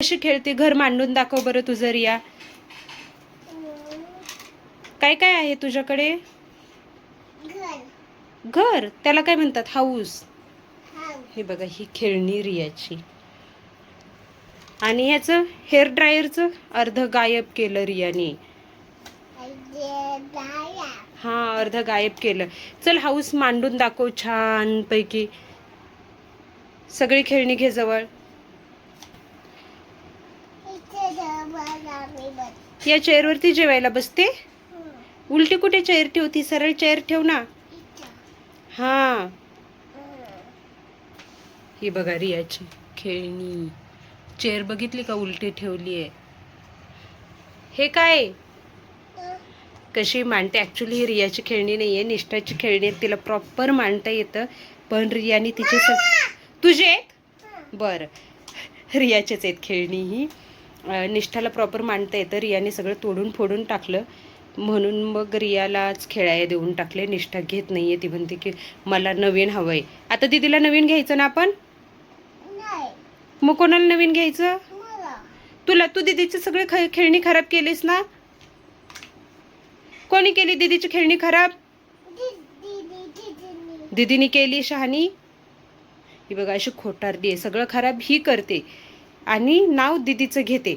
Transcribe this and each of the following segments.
कशी खेळते? घर मांडून दाखव बरं तुझं रिया काय काय आहे तुझ्याकडे? घर. त्याला काय म्हणतात? हाऊस. हे बघा ही खेळणी रियाची. आणि ह्याचं हेअर ड्रायरचं अर्ध गायब केलं रियाने. हा अर्ध गायब केलं. चल हाऊस मांडून दाखव छान पैकी सगळी खेळणी घे जवळ. या चेअरवरती जेवायला बसते. उलटी कुठे चेअर ठेवती? सरळ चेअर ठेव ना. हा. हं. बघा रियाची खेळणी. चेअर बघितली का? उलटी ठेवली आहे. हे काय. कशी मांडते? ॲक्च्युली ही रियाची खेळणी नाही आहे निष्ठाची खेळणी आहेत. तिला प्रॉपर मांडता येतं. पण रियाने तिचे स तुझे आहेत? बरं. रियाचेच आहेत खेळणी ही. निष्ठाला प्रॉपर मांडता येतं. रियाने सगळं तोडून फोडून टाकलं. म्हणून मग रियालाच खेळायला देऊन टाकले. निष्ठा घेत नाहीये. ती म्हणते की मला नवीन हवं आहे आता दिदीला नवीन घ्यायचं ना आपण? नाही. मग कोणाला नवीन घ्यायचं? तुला तू दीदीचे सगळे खेळणी खराब केलीस ना? कोणी केली दीदीची खेळणी खराब? दीदीने केली शहाणी ही बघा अशी खोटारडी आहे. सगळं खराब ही करते. आणि नाव दीदीचं घेते.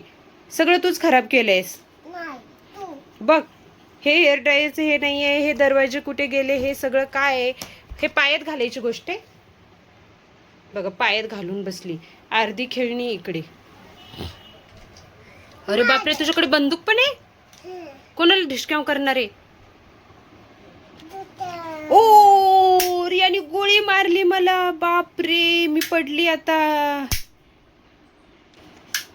सगळं तूच खराब केलंयस. नाही तू. बघ हे हेअर ड्रायरचं हे नाही आहे हे दरवाजे कुठे गेले हे सगळं काय आहे हे पायात घालायची गोष्ट आहे? बघा पायात घालून बसली. अर्धी खेळणी इकडे. अरे बापरे तुझ्याकडे बंदूक पण आहे. कोणाला डिस्काउंट करणार आहे. ओ रियाने गोळी मारली मला. बापरे मी पडली आता.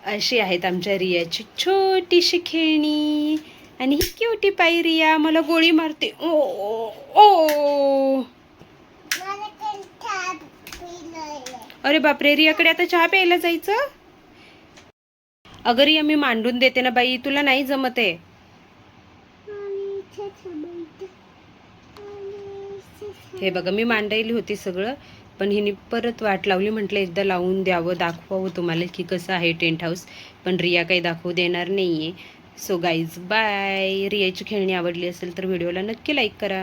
अशी आहेत आमच्या रियाची छोटीशी खेळणी. आणि ही क्युटी पाय रिया मला गोळी मारते. ओ ओ. अरे बापरे रियाकडे आता चहा प्यायला जायचं? अगं रिया मी मांडून देते ना बाई तुला नाही जमत आहे. हे बघा मी मांडायली होती सगळं. पण हिने परत वाट लावली म्हटलं एकदा लावून द्यावं दाखवावं तुम्हाला की कसं आहे टेंट हाऊस. पण रिया काही दाखवू देणार नाही आहे सो गाईज बाय रियाची खेळणी आवडली असेल तर व्हिडिओला नक्की लाईक करा.